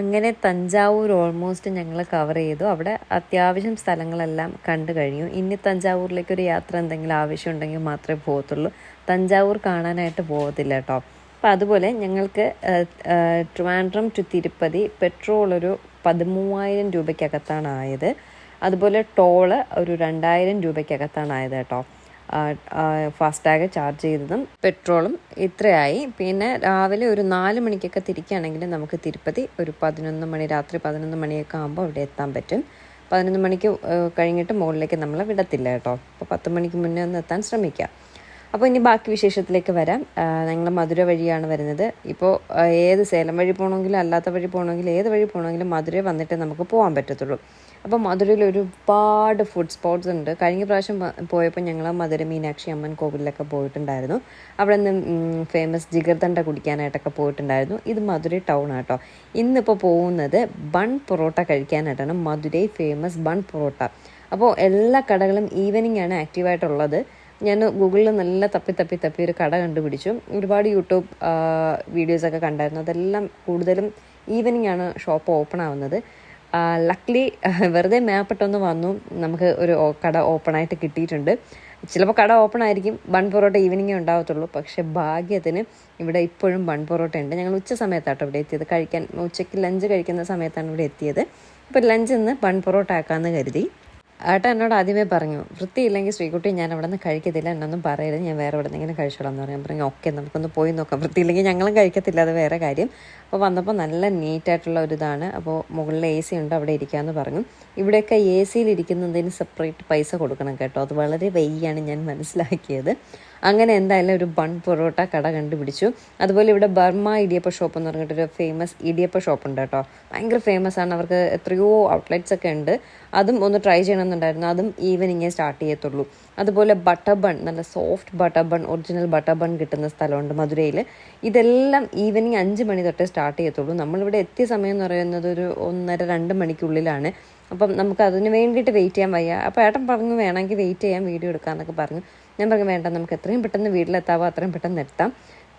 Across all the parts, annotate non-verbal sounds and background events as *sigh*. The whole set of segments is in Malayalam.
അങ്ങനെ തഞ്ചാവൂർ ഓൾമോസ്റ്റ് ഞങ്ങൾ കവർ ചെയ്തു. അവിടെ അത്യാവശ്യം സ്ഥലങ്ങളെല്ലാം കണ്ടു കഴിഞ്ഞു. ഇനി തഞ്ചാവൂരിലേക്ക് ഒരു യാത്ര എന്തെങ്കിലും ആവശ്യമുണ്ടെങ്കിൽ മാത്രമേ പോകത്തുള്ളൂ. തഞ്ചാവൂർ കാണാനായിട്ട് പോകത്തില്ല കേട്ടോ. അപ്പോൾ അതുപോലെ ഞങ്ങൾക്ക് ട്രിവാൻഡ്രം ടു തിരുപ്പതി പെട്രോൾ ഒരു പതിമൂവായിരം രൂപയ്ക്കകത്താണ് ആയത്. അതുപോലെ ടോൾ ഒരു രണ്ടായിരം രൂപയ്ക്കകത്താണ് ആയത് കേട്ടോ. ഫാസ്ടാഗ് ചാർജ് ചെയ്തതും പെട്രോളും ഇത്രയായി. പിന്നെ രാവിലെ ഒരു നാല് മണിക്കൊക്കെ തിരിക്കുകയാണെങ്കിൽ നമുക്ക് തിരുപ്പതി ഒരു പതിനൊന്ന് മണി രാത്രി പതിനൊന്ന് മണിയൊക്കെ ആകുമ്പോൾ അവിടെ എത്താൻ പറ്റും. പതിനൊന്ന് മണിക്ക് കഴിഞ്ഞിട്ട് മുകളിലേക്ക് നമ്മൾ വിടത്തില്ല കേട്ടോ. അപ്പോൾ പത്ത് മണിക്ക് മുന്നേ ഒന്ന് എത്താൻ ശ്രമിക്കുക അപ്പോൾ ഇനി ബാക്കി വിശേഷത്തിലേക്ക് വരാം. ഞങ്ങൾ മധുര വഴിയാണ് വരുന്നത്. ഇപ്പോൾ ഏത് സേലം വഴി പോകണമെങ്കിലും അല്ലാത്ത വഴി പോകണമെങ്കിലും ഏത് വഴി പോകണമെങ്കിലും മധുര വന്നിട്ട് നമുക്ക് പോകാൻ പറ്റത്തുള്ളൂ. അപ്പോൾ മധുരയിൽ ഒരുപാട് ഫുഡ് സ്പോട്ട്സ് ഉണ്ട്. കഴിഞ്ഞ പ്രാവശ്യം പോയപ്പോൾ ഞങ്ങൾ മധുര മീനാക്ഷി അമ്മൻ കോവിലൊക്കെ പോയിട്ടുണ്ടായിരുന്നു. അവിടെ നിന്ന് ഫേമസ് ജിഗർദണ്ട കുടിക്കാനായിട്ടൊക്കെ പോയിട്ടുണ്ടായിരുന്നു. ഇത് മധുരൈ ടൗൺ ആട്ടോ. ഇന്നിപ്പോൾ പോകുന്നത് bun parotta കഴിക്കാനായിട്ടാണ്. Madurai famous bun parotta. അപ്പോൾ എല്ലാ കടകളും ഈവനിങ് ആണ് ആക്റ്റീവായിട്ടുള്ളത് ഞാൻ ഗൂഗിളിൽ നല്ല തപ്പി തപ്പി തപ്പി ഒരു കട കണ്ടുപിടിച്ചു. ഒരുപാട് യൂട്യൂബ് വീഡിയോസൊക്കെ കണ്ടായിരുന്നു. അതെല്ലാം കൂടുതലും ഈവനിങ് ആണ് ഷോപ്പ് ഓപ്പൺ ആവുന്നത്. ലക്ലി വെറുതെ മേപ്പെട്ടൊന്ന് വന്നു. നമുക്ക് ഒരു കട ഓപ്പൺ ആയിട്ട് കിട്ടിയിട്ടുണ്ട്. ചിലപ്പോൾ കട ഓപ്പൺ ആയിരിക്കും. വൺ പൊറോട്ട ഈവനിങ്ങേ ഉണ്ടാവത്തുള്ളൂ. പക്ഷെ ഭാഗ്യത്തിന് ഇവിടെ ഇപ്പോഴും വൺ പൊറോട്ട ഉണ്ട്. ഞങ്ങൾ ഉച്ച സമയത്താട്ടോ ഇവിടെ എത്തിയത്. കഴിക്കാൻ ഉച്ചയ്ക്ക് ലഞ്ച് കഴിക്കുന്ന സമയത്താണ് ഇവിടെ എത്തിയത്. അപ്പോൾ ലഞ്ച് ഇന്ന് വൺ പൊറോട്ട ആക്കാമെന്ന് കരുതി. ഏട്ടൻ എന്നോട് ആദ്യമേ പറഞ്ഞു വൃത്തിയില്ലെങ്കിൽ ശ്രീകുട്ടി ഞാൻ അവിടെ നിന്ന് കഴിക്കത്തില്ല എന്നൊന്നും പറയരുത് ഞാൻ വേറെ എവിടെ നിന്നെങ്കിലും കഴിച്ചോളാം എന്ന് പറഞ്ഞു. ഞാൻ പറഞ്ഞു ഓക്കെ നമുക്കൊന്ന് പോയി നോക്കാം വൃത്തിയില്ലെങ്കിൽ ഞങ്ങളും കഴിക്കത്തില്ല അത് വേറെ കാര്യം. അപ്പോൾ വന്നപ്പോൾ നല്ല നീറ്റായിട്ടുള്ള ഒരു ഇതാണ്. അപ്പോൾ മുകളിൽ എ സി ഉണ്ട് അവിടെ ഇരിക്കാമെന്ന് പറഞ്ഞു. ഇവിടെയൊക്കെ എ സിയിൽ ഇരിക്കുന്നതിന് സെപ്പറേറ്റ് പൈസ കൊടുക്കണം കേട്ടോ. അത് വളരെ വെയ്യാണ് ഞാൻ മനസ്സിലാക്കിയത്. അങ്ങനെ എന്തായാലും ഒരു ബൺ പൊറോട്ട കട കണ്ടുപിടിച്ചു. അതുപോലെ ഇവിടെ ബർമ ഇടിയപ്പ ഷോപ്പ് എന്ന് പറഞ്ഞിട്ടൊരു ഫേമസ് ഇടിയപ്പ ഷോപ്പ് ഉണ്ട് കേട്ടോ. ഭയങ്കര ഫേമസ് ആണ്. അവർക്ക് എത്രയോ ഔട്ട്ലെറ്റ്സ് ഒക്കെ ഉണ്ട്. അതും ഒന്ന് ട്രൈ ചെയ്യണമെന്നുണ്ടായിരുന്നു. അതും ഈവനിങ്ങേ സ്റ്റാർട്ട് ചെയ്യത്തുള്ളൂ. അതുപോലെ ബട്ടർ ബൺ നല്ല soft butter bun original butter bun കിട്ടുന്ന സ്ഥലമുണ്ട് മധുരയിൽ ഇതെല്ലാം ഈവനിങ് അഞ്ച് മണി തൊട്ടേ സ്റ്റാർട്ട് ചെയ്യത്തുള്ളൂ. നമ്മളിവിടെ എത്തിയ സമയം എന്ന് പറയുന്നത് ഒരു ഒന്നര രണ്ട് മണിക്കുള്ളിലാണ്. അപ്പം നമുക്ക് അതിന് വേണ്ടിയിട്ട് വെയിറ്റ് ചെയ്യാൻ വയ്യ. അപ്പോൾ ഏട്ടൻ പറഞ്ഞു വേണമെങ്കിൽ വെയിറ്റ് ചെയ്യാൻ വീഡിയോ എടുക്കാമെന്നൊക്കെ പറഞ്ഞു. ഞാൻ പറഞ്ഞു വേണ്ട നമുക്ക് എത്രയും പെട്ടെന്ന് വീട്ടിലെത്താവോ അത്രയും പെട്ടെന്ന് എത്താം.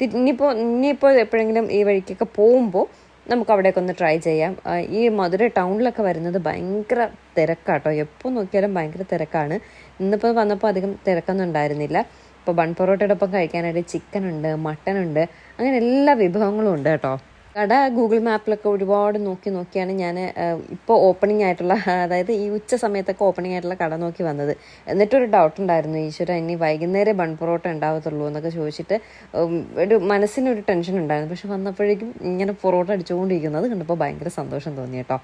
ഇനിയിപ്പോൾ ഇനിയിപ്പോൾ എപ്പോഴെങ്കിലും ഈ വഴിക്കൊക്കെ പോകുമ്പോൾ നമുക്ക് അവിടെയൊക്കെ ഒന്ന് ട്രൈ ചെയ്യാം. ഈ മധുര ടൗണിലൊക്കെ വരുന്നത് ഭയങ്കര തിരക്കാട്ടോ. എപ്പോൾ നോക്കിയാലും ഭയങ്കര തിരക്കാണ്. ഇന്നിപ്പോൾ വന്നപ്പോൾ അധികം തിരക്കൊന്നും ഉണ്ടായിരുന്നില്ല. ഇപ്പോൾ ബൺ പൊറോട്ടയുടെ ഒപ്പം കഴിക്കാനായിട്ട് മട്ടൻ ഉണ്ട് അങ്ങനെ എല്ലാ വിഭവങ്ങളും ഉണ്ട് കേട്ടോ. കട ഗൂഗിൾ മാപ്പിലൊക്കെ ഒരുപാട് നോക്കി നോക്കിയാണ് ഞാൻ ഇപ്പോൾ ഓപ്പണിംഗ് ആയിട്ടുള്ള അതായത് ഈ ഉച്ച സമയത്തൊക്കെ ഓപ്പണിംഗ് ആയിട്ടുള്ള കട നോക്കി വന്നത്. എന്നിട്ടൊരു ഡൗട്ട് ഉണ്ടായിരുന്നു ഈശ്വര ഇനി വൈകുന്നേരം ബൺ പൊറോട്ട ഉണ്ടാവത്തുള്ളൂ എന്നൊക്കെ ചോദിച്ചിട്ട് ഒരു മനസ്സിനൊരു ടെൻഷൻ ഉണ്ടായിരുന്നു. പക്ഷെ വന്നപ്പോഴേക്കും ഇങ്ങനെ പൊറോട്ട അടിച്ചുകൊണ്ടിരിക്കുന്നത് കണ്ടപ്പോൾ ഭയങ്കര സന്തോഷം തോന്നി കേട്ടോ.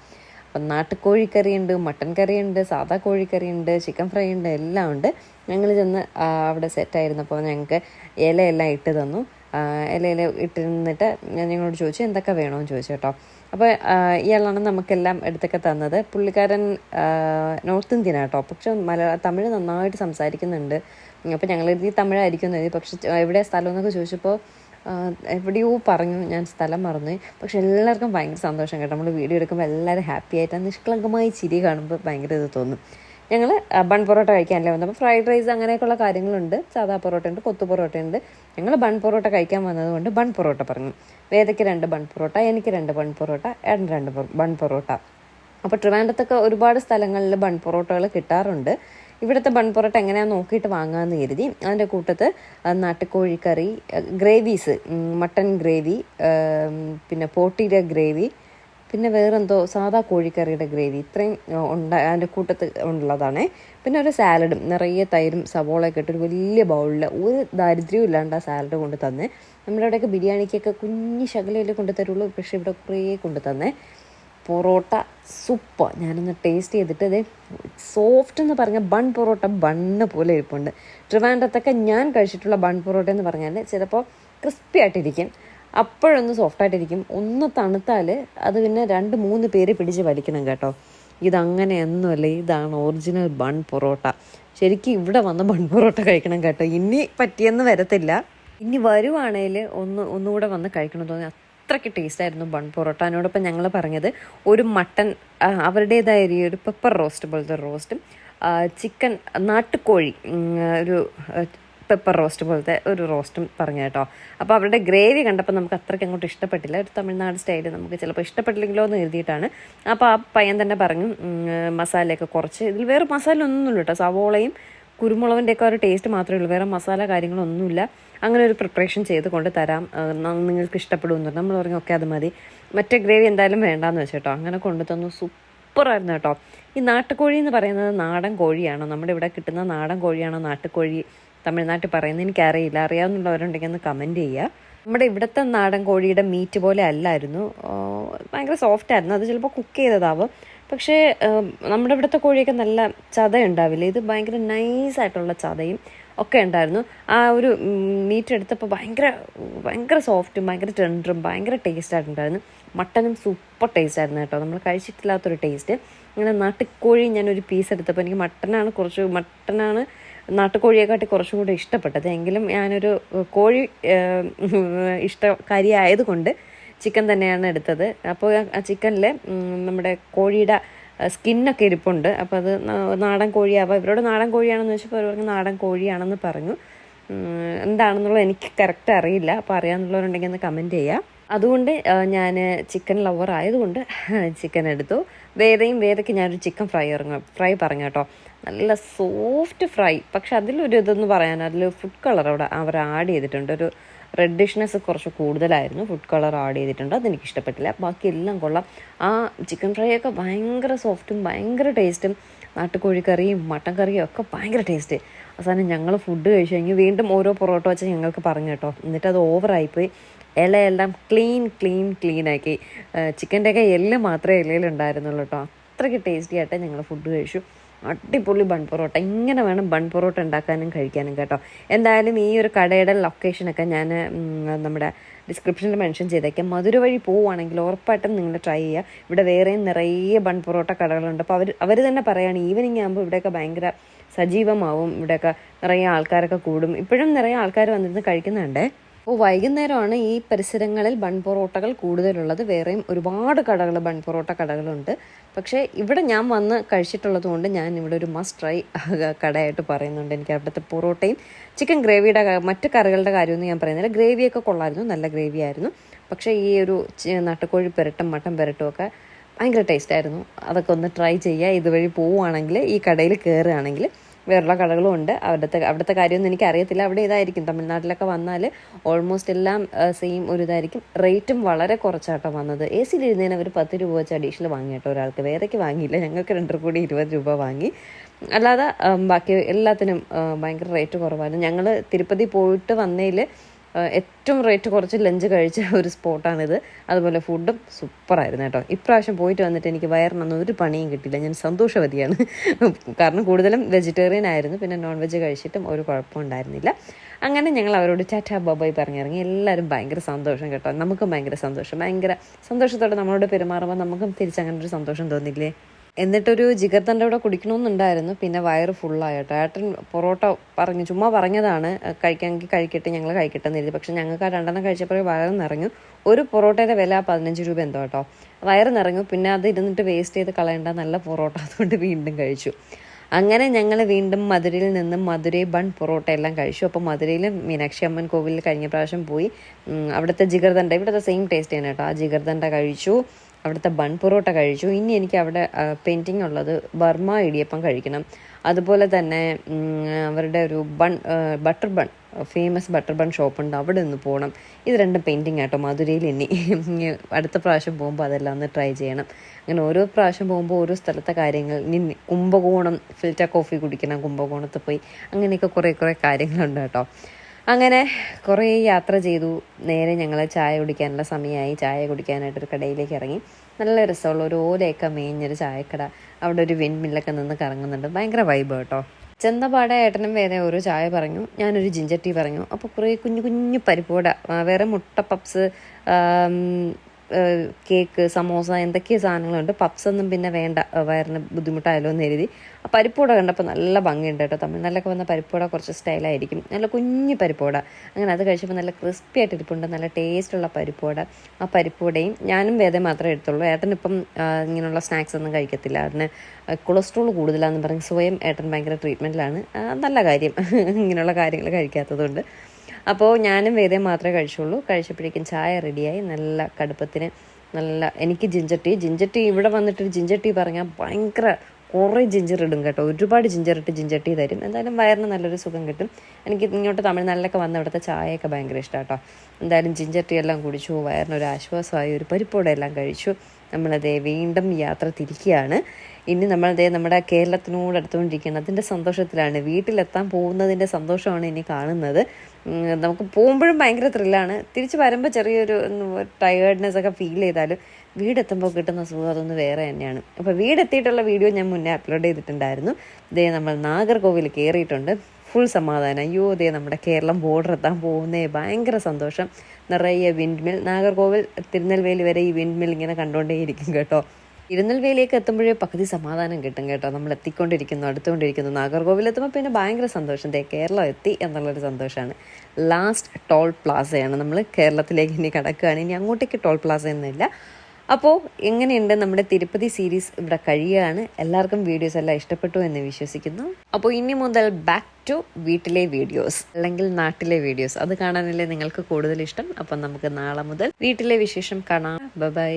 അപ്പം നാട്ടുകോഴിക്കറിയുണ്ട് മട്ടൻ കറിയുണ്ട് സാദാ കോഴിക്കറിയുണ്ട് ചിക്കൻ ഫ്രൈ ഉണ്ട് എല്ലാം ഉണ്ട്. ഞങ്ങൾ ചെന്ന് അവിടെ സെറ്റായിരുന്നപ്പോൾ ഞങ്ങൾക്ക് ഇലയെല്ലാം ഇട്ട് തന്നു. ഇലയിൽ ഇട്ടിരുന്നിട്ട് ഞാൻ ഞങ്ങളോട് ചോദിച്ചു എന്തൊക്കെ വേണമെന്ന് ചോദിച്ചു കേട്ടോ. അപ്പോൾ ഇയാളാണ് നമുക്കെല്ലാം എടുത്തൊക്കെ തന്നത്. പുള്ളിക്കാരൻ നോർത്ത് ഇന്ത്യൻ ആട്ടോ പക്ഷെ മലയാള തമിഴ് നന്നായിട്ട് സംസാരിക്കുന്നുണ്ട്. അപ്പോൾ ഞങ്ങൾ എഴുതി തമിഴായിരിക്കും കരുതി. പക്ഷെ എവിടെ സ്ഥലം എന്നൊക്കെ ചോദിച്ചപ്പോൾ എവിടെയോ പറഞ്ഞു. ഞാൻ സ്ഥലം മറന്നു. പക്ഷെ എല്ലാവർക്കും ഭയങ്കര സന്തോഷം കേട്ടോ. നമ്മൾ വീഡിയോ എടുക്കുമ്പോൾ എല്ലാവരും ഹാപ്പി ആയിട്ട് നിഷ്കളങ്കമായി ചിരി കാണുമ്പോൾ ഭയങ്കര ഇത് തോന്നും. ഞങ്ങൾ ബൺ പൊറോട്ട കഴിക്കാനല്ലേ വന്നത്. അപ്പോൾ ഫ്രൈഡ് റൈസ് അങ്ങനെയൊക്കെയുള്ള കാര്യങ്ങളുണ്ട്. സാധാ പൊറോട്ട ഉണ്ട് കൊത്തു പൊറോട്ട ഉണ്ട് ഞങ്ങൾ ബൺ പൊറോട്ട കഴിക്കാൻ വന്നതുകൊണ്ട് ബൺ പൊറോട്ട പറഞ്ഞു. വേദയ്ക്ക് രണ്ട് ബൺ പൊറോട്ട എനിക്ക് രണ്ട് ബൺ പൊറോട്ട ഏട്ടൻ രണ്ട് ബൺ പൊറോട്ട. അപ്പോൾ ട്രിവാൻഡത്തൊക്കെ ഒരുപാട് സ്ഥലങ്ങളിൽ ബൺ പൊറോട്ടകൾ കിട്ടാറുണ്ട്. ഇവിടുത്തെ ബൺ പൊറോട്ട എങ്ങനെയാണെന്ന് നോക്കിയിട്ട് വാങ്ങാമെന്ന് കരുതി. അതിന്റെ കൂട്ടത്ത് നാട്ടുകോഴിക്കറി ഗ്രേവീസ് മട്ടൺ ഗ്രേവി പിന്നെ പോട്ടീര ഗ്രേവി പിന്നെ വേറെന്തോ സാധാ കോഴിക്കറിയുടെ ഗ്രേവി. ഇത്രയും ഉണ്ട അതിന്റെ കൂട്ടത്ത് ഉള്ളതാണ്. പിന്നെ ഒരു സാലഡും നിറയെ തൈരും സവോളയൊക്കെ ഇട്ട് ഒരു വലിയ ബൗളിൽ ഒരു ദാരിദ്ര്യവും ഇല്ലാണ്ട് ആ സാലഡ് കൊണ്ട് തന്നെ. നമ്മുടെ അവിടെയൊക്കെ ബിരിയാണിക്കൊക്കെ കുഞ്ഞ് ശകലയിൽ കൊണ്ട് തരുള്ളൂ പക്ഷേ ഇവിടെ കുറേ കൊണ്ട് തന്നെ. പൊറോട്ട സൂപ്പർ. ഞാനൊന്ന് ടേസ്റ്റ് ചെയ്തിട്ട് ഇത് സോഫ്റ്റ് എന്ന് പറഞ്ഞ ബൺ പൊറോട്ട ബണ്ണ് പോലെ ഇരിപ്പുണ്ട്. ട്രിവാൻഡ്രത്തൊക്കെ ഞാൻ കഴിച്ചിട്ടുള്ള ബൺ പൊറോട്ട എന്ന് പറഞ്ഞാൽ ചിലപ്പോൾ ക്രിസ്പി ആയിട്ടിരിക്കും. അപ്പോഴൊന്ന് സോഫ്റ്റ് ആയിട്ടിരിക്കും ഒന്ന് തണുത്താൽ അത് പിന്നെ രണ്ട് മൂന്ന് പേര് പിടിച്ച് വലിക്കണം കേട്ടോ. ഇതങ്ങനെയൊന്നുമല്ല ഇതാണ് ഒറിജിനൽ ബൺ പൊറോട്ട. ശരിക്കും ഇവിടെ വന്ന് ബൺ പൊറോട്ട കഴിക്കണം കേട്ടോ. ഇനി പറ്റിയെന്ന് വരത്തില്ല. ഇനി വരുവാണേൽ ഒന്ന് ഒന്നുകൂടെ വന്ന് കഴിക്കണം തോന്നി. അത്രയ്ക്ക് ടേസ്റ്റ് ആയിരുന്നു ബൺ പൊറോട്ട. അതിനോടൊപ്പം ഞങ്ങൾ പറഞ്ഞത് ഒരു മട്ടൺ അവരുടേതായ ഒരു പെപ്പർ റോസ്റ്റ് പോലത്തെ റോസ്റ്റും ചിക്കൻ നാട്ടുകോഴി ഒരു പെപ്പർ റോസ്റ്റ് പോലത്തെ ഒരു റോസ്റ്റും പറഞ്ഞു കേട്ടോ. അപ്പോൾ അവരുടെ ഗ്രേവി കണ്ടപ്പോൾ നമുക്ക് അത്രയ്ക്ക് അങ്ങോട്ട് ഇഷ്ടപ്പെട്ടില്ല. ഒരു തമിഴ്നാട് സ്റ്റൈൽ നമുക്ക് ചിലപ്പോൾ ഇഷ്ടപ്പെട്ടില്ലെങ്കിലോ എന്ന് എഴുതിയിട്ടാണ് അപ്പോൾ ആ പയ്യൻ തന്നെ പറഞ്ഞു മസാലയൊക്കെ കുറച്ച്. ഇതിൽ വേറെ മസാല ഒന്നുമില്ല കേട്ടോ. സവോളയും കുരുമുളകിന്റെയൊക്കെ ഒരു ടേസ്റ്റ് മാത്രമേ ഉള്ളൂ. വേറെ മസാല കാര്യങ്ങളൊന്നുമില്ല. അങ്ങനെ ഒരു പ്രിപ്പറേഷൻ ചെയ്ത് കൊണ്ട് തരാം നിങ്ങൾക്ക് ഇഷ്ടപ്പെടുമെന്ന് പറഞ്ഞു. നമ്മൾ പറഞ്ഞു ഓക്കെ അത് മതി. മറ്റേ ഗ്രേവി എന്തായാലും വേണ്ടാന്ന് വെച്ചേട്ടോ അങ്ങനെ കൊണ്ടു തന്നു സൂപ്പറായിരുന്നു കേട്ടോ. ഈ നാട്ടുകോഴി എന്ന് പറയുന്നത് നാടൻ കോഴിയാണോ? നമ്മുടെ ഇവിടെ കിട്ടുന്ന നാടൻ കോഴിയാണോ നാട്ടുകോഴി? തമിഴ്നാട്ടിൽ പറയുന്നത്. എനിക്കറിയില്ല. അറിയാവുന്നുള്ളവരുണ്ടെങ്കിൽ ഒന്ന് കമന്റ് ചെയ്യുക. നമ്മുടെ ഇവിടുത്തെ നാടൻ കോഴിയുടെ മീറ്റ് പോലെ അല്ലായിരുന്നു. ഭയങ്കര സോഫ്റ്റ് ആയിരുന്നു. അത് ചിലപ്പോൾ കുക്ക് ചെയ്തതാവും. പക്ഷേ നമ്മുടെ ഇവിടുത്തെ കോഴിയൊക്കെ നല്ല ചത ഉണ്ടാവില്ല ഇത് ഭയങ്കര നൈസായിട്ടുള്ള ചതയും ഒക്കെ ഉണ്ടായിരുന്നു. ആ ഒരു മീറ്റ് എടുത്തപ്പോൾ ഭയങ്കര ഭയങ്കര സോഫ്റ്റും ഭയങ്കര ടെൻഡറും ഭയങ്കര ടേസ്റ്റായിട്ടുണ്ടായിരുന്നു മട്ടനും സൂപ്പർ ടേസ്റ്റ് ആയിരുന്നു കേട്ടോ. നമ്മൾ കഴിച്ചിട്ടില്ലാത്തൊരു ടേസ്റ്റ് അങ്ങനെ നാട്ടിക്കോഴി ഞാനൊരു പീസ് എടുത്തപ്പോൾ എനിക്ക് മട്ടനാണ് കുറച്ച് മട്ടനാണ് നാട്ടുകോഴിയെക്കാട്ടി കുറച്ചും കൂടി ഇഷ്ടപ്പെട്ടത്. എങ്കിലും ഞാനൊരു കോഴി ഇഷ്ടക്കാരി ആയതുകൊണ്ട് ചിക്കൻ തന്നെയാണ് എടുത്തത്. അപ്പോൾ ആ ചിക്കനിൽ നമ്മുടെ കോഴിയുടെ സ്കിന്നൊക്കെ ഇരിപ്പുണ്ട്. അപ്പോൾ അത് നാടൻ കോഴിയാവാം ഇവരോട് നാടൻ കോഴിയാണെന്ന് വെച്ചപ്പോൾ അവർ പറഞ്ഞു നാടൻ കോഴിയാണെന്ന് പറഞ്ഞു. എന്താണെന്നുള്ളത് എനിക്ക് കറക്റ്റ് അറിയില്ല. അപ്പോൾ അറിയാമെന്നുള്ളവരുണ്ടെങ്കിൽ ഒന്ന് കമന്റ് ചെയ്യുക അതുകൊണ്ട് ഞാൻ ചിക്കൻ ലവർ ആയതുകൊണ്ട് ചിക്കൻ എടുത്തു. വേദയും വേദയ്ക്ക് ഞാനൊരു ചിക്കൻ ഫ്രൈ ഇറങ്ങും ഫ്രൈ പറഞ്ഞു കേട്ടോ. നല്ല സോഫ്റ്റ് ഫ്രൈ പക്ഷെ അതിലൊരു ഇതെന്ന് പറയാൻ അതിൽ ഫുഡ് കളർ അവിടെ അവർ ആഡ് ചെയ്തിട്ടുണ്ട്. ഒരു റെഡിഷ്നെസ് കുറച്ച് കൂടുതലായിരുന്നു. ഫുഡ് കളർ ആഡ് ചെയ്തിട്ടുണ്ട്. അതെനിക്ക് ഇഷ്ടപ്പെട്ടില്ല ബാക്കി എല്ലാം കൊള്ളാം. ആ ചിക്കൻ ഫ്രൈ ഒക്കെ ഭയങ്കര സോഫ്റ്റും ഭയങ്കര ടേസ്റ്റും നാട്ടുകോഴിക്കറിയും മട്ടൻ കറിയും ഒക്കെ ഭയങ്കര ടേസ്റ്റ് അവസാനം ഞങ്ങൾ ഫുഡ് കഴിച്ചു കഴിഞ്ഞ് വീണ്ടും ഓരോ പൊറോട്ട വെച്ച് ഞങ്ങൾക്ക് പറഞ്ഞു കേട്ടോ. എന്നിട്ട് അത് ഓവറായിപ്പോയി ഇലയെല്ലാം ക്ലീൻ ക്ലീൻ ക്ലീൻ ആക്കി. ചിക്കന്റെയൊക്കെ എല്ല് മാത്രമേ ഇലയിലുണ്ടായിരുന്നുള്ളൂ കേട്ടോ. അത്രയ്ക്ക് ടേസ്റ്റി ആയിട്ട് ഞങ്ങൾ ഫുഡ് കഴിച്ചു. അടിപൊളി ബൺ പൊറോട്ട. ഇങ്ങനെ വേണം ബൺ പൊറോട്ട ഉണ്ടാക്കാനും കഴിക്കാനും കേട്ടോ. എന്തായാലും ഈ ഒരു കടയുടെ ലൊക്കേഷനൊക്കെ ഞാൻ നമ്മുടെ ഡിസ്ക്രിപ്ഷനിൽ മെൻഷൻ ചെയ്തേക്കാം. മധുര വഴി പോവുകയാണെങ്കിൽ ഉറപ്പായിട്ടും നിങ്ങൾ ട്രൈ ചെയ്യുക. ഇവിടെ വേറെയും നിറയെ ബൺ പൊറോട്ട കടകളുണ്ട്. അപ്പോൾ അവർ അവർ തന്നെ പറയുകയാണ് ഈവനിങ് ആകുമ്പോൾ ഇവിടെയൊക്കെ ഭയങ്കര സജീവമാവും. ഇവിടെയൊക്കെ നിറയെ ആൾക്കാരൊക്കെ കൂടും. ഇപ്പോഴും നിറയെ ആൾക്കാർ വന്നിരുന്ന് കഴിക്കുന്നുണ്ടേ. അപ്പോൾ വൈകുന്നേരമാണ് ഈ പരിസരങ്ങളിൽ ബൺപൊറോട്ടകൾ കൂടുതലുള്ളത്. വേറെയും ഒരുപാട് കടകൾ ബൺപൊറോട്ട കടകളുണ്ട്. പക്ഷേ ഇവിടെ ഞാൻ വന്ന് കഴിച്ചിട്ടുള്ളത് കൊണ്ട് ഞാൻ ഇവിടെ ഒരു മസ്റ്റ് ട്രൈ കടയായിട്ട് പറയുന്നുണ്ട്. എനിക്ക് അവിടുത്തെ പൊറോട്ടയും ചിക്കൻ ഗ്രേവിയുടെ മറ്റു കറികളുടെ കാര്യമൊന്നും ഞാൻ പറയുന്നില്ല. ഗ്രേവിയൊക്കെ കൊള്ളായിരുന്നു. നല്ല ഗ്രേവി ആയിരുന്നു. പക്ഷേ ഈ ഒരു നാട്ടുകോഴി പെരട്ടും മട്ടൻ പെരട്ടും ഒക്കെ ഭയങ്കര ടേസ്റ്റ് ആയിരുന്നു. അതൊക്കെ ഒന്ന് ട്രൈ ചെയ്യുക ഇതുവഴി പോവുകയാണെങ്കിൽ ഈ കടയിൽ കയറുകയാണെങ്കിൽ വേറെയുള്ള കടകളും ഉണ്ട്. അവിടുത്തെ അവിടുത്തെ കാര്യമൊന്നും എനിക്ക് അറിയത്തില്ല അവിടെ ഇതായിരിക്കും. തമിഴ്നാട്ടിലൊക്കെ വന്നാൽ ഓൾമോസ്റ്റ് എല്ലാം സെയിം ഒരു ഇതായിരിക്കും. റേറ്റും വളരെ കുറച്ചാട്ടോ വന്നത്. എ സിയിലിരുന്നതിന് അവർ പത്ത് രൂപ വെച്ച് അഡീഷണൽ വാങ്ങി കേട്ടോ ഒരാൾക്ക്. വേറെക്ക് വാങ്ങിയില്ല. ഞങ്ങൾക്ക് രണ്ടര കൂടി ഇരുപത് രൂപ വാങ്ങി. അല്ലാതെ ബാക്കി എല്ലാത്തിനും ഭയങ്കര റേറ്റ് കുറവായിരുന്നു. ഞങ്ങൾ തിരുപ്പതി പോയിട്ട് വന്നതിൽ ഏറ്റവും റേറ്റ് കുറച്ച് ലഞ്ച് കഴിച്ച ഒരു സ്പോട്ടാണിത്. അതുപോലെ ഫുഡും സൂപ്പറായിരുന്നു കേട്ടോ. ഇപ്രാവശ്യം പോയിട്ട് വന്നിട്ട് എനിക്ക് വയറിനൊന്നും ഒരു പണിയും കിട്ടിയില്ല. ഞാൻ സന്തോഷവതിയാണ്. കാരണം കൂടുതലും വെജിറ്റേറിയൻ ആയിരുന്നു. പിന്നെ നോൺ വെജ് കഴിച്ചിട്ടും ഒരു കുഴപ്പം ഉണ്ടായിരുന്നില്ല. അങ്ങനെ ഞങ്ങൾ അവരോട് ചാറ്റാ ബബായ് പറഞ്ഞിറങ്ങി. എല്ലാവരും ഭയങ്കര സന്തോഷം കേട്ടോ. നമുക്കും ഭയങ്കര സന്തോഷം. ഭയങ്കര സന്തോഷത്തോടെ നമ്മളോട് പെരുമാറുമ്പോൾ നമുക്കും തിരിച്ചങ്ങനെ ഒരു സന്തോഷം തോന്നില്ലേ? എന്നിട്ടൊരു ജിഗർ തന്റെ കൂടെ കുടിക്കണമെന്നുണ്ടായിരുന്നു. പിന്നെ വയറ് ഫുള്ളായിട്ട് ഏട്ടൻ പൊറോട്ട പറഞ്ഞു ചുമ്മാ പറഞ്ഞതാണ് കഴിക്കാമെങ്കിൽ കഴിക്കട്ടെ ഞങ്ങൾ കഴിക്കട്ടെ എന്ന് എഴുതി പക്ഷെ ഞങ്ങൾക്ക് ആ രണ്ടെണ്ണം കഴിച്ചപ്പോൾ വയറ് നിറഞ്ഞു. ഒരു പൊറോട്ടയുടെ വില പതിനഞ്ച് രൂപ എന്തോ കേട്ടോ. വയറ് നിറഞ്ഞു. പിന്നെ അത് ഇരുന്നിട്ട് വേസ്റ്റ് ചെയ്ത് കളയേണ്ട നല്ല പൊറോട്ട അതുകൊണ്ട് വീണ്ടും കഴിച്ചു. അങ്ങനെ ഞങ്ങൾ വീണ്ടും മധുരയിൽ നിന്നും മധുരൈ ബൺ പൊറോട്ട എല്ലാം കഴിച്ചു. അപ്പോൾ മധുരയിൽ മീനാക്ഷി അമ്മൻ കോവിലിൽ കഴിഞ്ഞ പ്രാവശ്യം പോയി. അവിടുത്തെ ജിഗർദണ്ട ഇവിടുത്തെ സെയിം ടേസ്റ്റ് ആണ് കേട്ടോ. ആ ജിഗർദണ്ട കഴിച്ചു. അവിടുത്തെ ബൺ പൊറോട്ട കഴിച്ചു. ഇനി എനിക്ക് അവിടെ പെയിന്റിങ് ഉള്ളത് ബർമ ഇടിയപ്പം കഴിക്കണം. അതുപോലെ തന്നെ അവരുടെ ഒരു bun butter bun famous butter bun shop ഉണ്ട്. അവിടെ ഒന്ന് പോകണം ഇത് രണ്ടും പെയിന്റിങ് ആട്ടോ മധുരയിൽ ഇനി അടുത്ത പ്രാവശ്യം പോകുമ്പോൾ അതെല്ലാം ഒന്ന് ട്രൈ ചെയ്യണം. അങ്ങനെ ഓരോ പ്രാവശ്യം പോകുമ്പോൾ ഓരോ സ്ഥലത്തെ കാര്യങ്ങൾ ഇനി കുംഭകോണം ഫിൽറ്റർ കോഫി കുടിക്കണം കുംഭകോണത്ത് പോയി. അങ്ങനെയൊക്കെ കുറേ കുറേ കാര്യങ്ങളുണ്ട് കേട്ടോ. അങ്ങനെ കുറേ യാത്ര ചെയ്തു. നേരെ ഞങ്ങൾ ചായ കുടിക്കാനുള്ള സമയമായി. ചായ കുടിക്കാനായിട്ടൊരു കടയിലേക്ക് ഇറങ്ങി. നല്ല രസമുള്ള ഒരു ഓലയൊക്കെ മേഞ്ഞൊരു ചായക്കട. അവിടെ ഒരു വിൻമില്ലൊക്കെ നിന്ന് കറങ്ങുന്നുണ്ട്. ഭയങ്കര വൈബ് കേട്ടോ. ചെന്നപാടെ ഏട്ടനും വേറെ ഒരു ചായ പറഞ്ഞു. ഞാനൊരു ജിഞ്ചർ ടീ പറഞ്ഞു. അപ്പോൾ കുറേ കുഞ്ഞു കുഞ്ഞു പരിപ്പോട വേറെ മുട്ട പപ്സ് കേക്ക് സമോസ എന്തൊക്കെയോ സാധനങ്ങളുണ്ട്. പപ്സ് ഒന്നും പിന്നെ വേണ്ട. വയറിന് ബുദ്ധിമുട്ടായാലോ എന്ന് എഴുതി ആ പരിപ്പൂട കണ്ടപ്പോൾ നല്ല ഭംഗിയുണ്ട് കേട്ടോ. തമിഴ്നാട്ടിലൊക്കെ വന്ന പരിപ്പൂട കുറച്ച് സ്റ്റൈലായിരിക്കും. നല്ല കുഞ്ഞു പരിപ്പൂട അങ്ങനെ അത് കഴിച്ചപ്പോൾ നല്ല ക്രിസ്പി ആയിട്ട് ഇരിപ്പുണ്ട്. നല്ല ടേസ്റ്റുള്ള പരിപ്പൂട ആ പരിപ്പൂടയും ഞാനും വേദം മാത്രമേ എടുത്തുള്ളൂ. ഏട്ടനിപ്പം ഇങ്ങനെയുള്ള സ്നാക്സ് ഒന്നും കഴിക്കത്തില്ല. ഏട്ടന് കൊളസ്ട്രോൾ കൂടുതലാണെന്ന് പറഞ്ഞ് സ്വയം ഏട്ടൻ ഭയങ്കര ട്രീറ്റ്മെന്റിലാണ് നല്ല കാര്യം. *laughs* ഇങ്ങനെയുള്ള കാര്യങ്ങൾ കഴിക്കാത്തതുകൊണ്ട്. അപ്പോൾ ഞാനും വേദേ മാത്രമേ കഴിച്ചുള്ളൂ. കഴിച്ചപ്പോഴേക്കും ചായ റെഡിയായി നല്ല കടുപ്പത്തിന് നല്ല എനിക്ക് ജിഞ്ചർ ടീ ജിഞ്ചർ ടീ ഇവിടെ വന്നിട്ട് ജിഞ്ചർ ടീ പറഞ്ഞാൽ ഭയങ്കര കുറേ ജിഞ്ചർ ഇടും കേട്ടോ. ഒരുപാട് ജിഞ്ചർ ഇട്ട് ജിഞ്ചർ ടീ തരും. എന്തായാലും വയറിന് നല്ലൊരു സുഖം കിട്ടും. എനിക്ക് ഇങ്ങോട്ട് തമിഴ്നാട്ടിലൊക്കെ വന്ന ഇവിടുത്തെ ചായയൊക്കെ ഭയങ്കര ഇഷ്ടമാണ് കേട്ടോ എന്തായാലും ജിഞ്ചർ ടീ എല്ലാം കുടിച്ചു. വയറിനൊരു ആശ്വാസമായി. ഒരു പരിപ്പോടെ എല്ലാം കഴിച്ചു. നമ്മളതേ വീണ്ടും യാത്ര തിരിക്കുകയാണ്. ഇനി നമ്മളതേ നമ്മുടെ കേരളത്തിനോട് അടുത്തുകൊണ്ടിരിക്കുകയാണ് അതിന്റെ സന്തോഷത്തിലാണ്. വീട്ടിലെത്താൻ പോകുന്നതിന്റെ സന്തോഷമാണ് ഇനി കാണുന്നത്. നമുക്ക് പോകുമ്പോഴും ഭയങ്കര ത്രില്ലാണ് തിരിച്ച് വരുമ്പോൾ ചെറിയൊരു ടയേർഡ്നെസ് ഒക്കെ ഫീൽ ചെയ്താലും വീടെത്തുമ്പോൾ കിട്ടുന്ന സുഖം അതൊന്ന് വേറെ തന്നെയാണ്. അപ്പോൾ വീടെത്തിയിട്ടുള്ള വീഡിയോ ഞാൻ മുന്നേ അപ്ലോഡ് ചെയ്തിട്ടുണ്ടായിരുന്നു. ഇതേ നമ്മൾ നാഗർകോവിൽ കയറിയിട്ടുണ്ട് ഫുൾ സമാധാനം. അയ്യോ ദേ നമ്മുടെ കേരളം ബോർഡർ എത്താൻ പോകുന്നേ. ഭയങ്കര സന്തോഷം. നിറയെ വിൻഡ് മിൽ നാഗർകോവിൽ തിരുനെൽവേലി വരെ ഈ വിൻഡ് മിൽ ഇങ്ങനെ കണ്ടുകൊണ്ടേയിരിക്കും കേട്ടോ. തിരുനെൽവേലിയൊക്കെ എത്തുമ്പോഴേ പകുതി സമാധാനം കിട്ടും കേട്ടോ. നമ്മൾ എത്തിക്കൊണ്ടിരിക്കുന്നു അടുത്തുകൊണ്ടിരിക്കുന്നു. നാഗർകോവിൽ എത്തുമ്പോൾ പിന്നെ ഭയങ്കര സന്തോഷം. ദേ കേരളം എത്തി എന്നുള്ളൊരു സന്തോഷമാണ്. ലാസ്റ്റ് ടോൾ പ്ലാസയാണ് നമ്മൾ കേരളത്തിലേക്ക് ഇനി കടക്കുകയാണ്. ഇനി അങ്ങോട്ടേക്ക് ടോൾ പ്ലാസ ഒന്നുമില്ല. അപ്പോൾ എങ്ങനെയുണ്ട് നമ്മുടെ തിരുപ്പതി സീരീസ് ഇവിടെ കഴിയുകയാണ്? എല്ലാവർക്കും വീഡിയോസ് എല്ലാം ഇഷ്ടപ്പെട്ടു എന്ന് വിശ്വസിക്കുന്നു. അപ്പോൾ ഇനി മുതൽ ബാക്ക് ടു വീട്ടിലെ വീഡിയോസ് അല്ലെങ്കിൽ നാട്ടിലെ വീഡിയോസ് അത് കാണാനല്ലേ നിങ്ങൾക്ക് കൂടുതൽ ഇഷ്ടം? അപ്പം നമുക്ക് നാളെ മുതൽ വീട്ടിലെ വിശേഷം കാണാം. ബൈ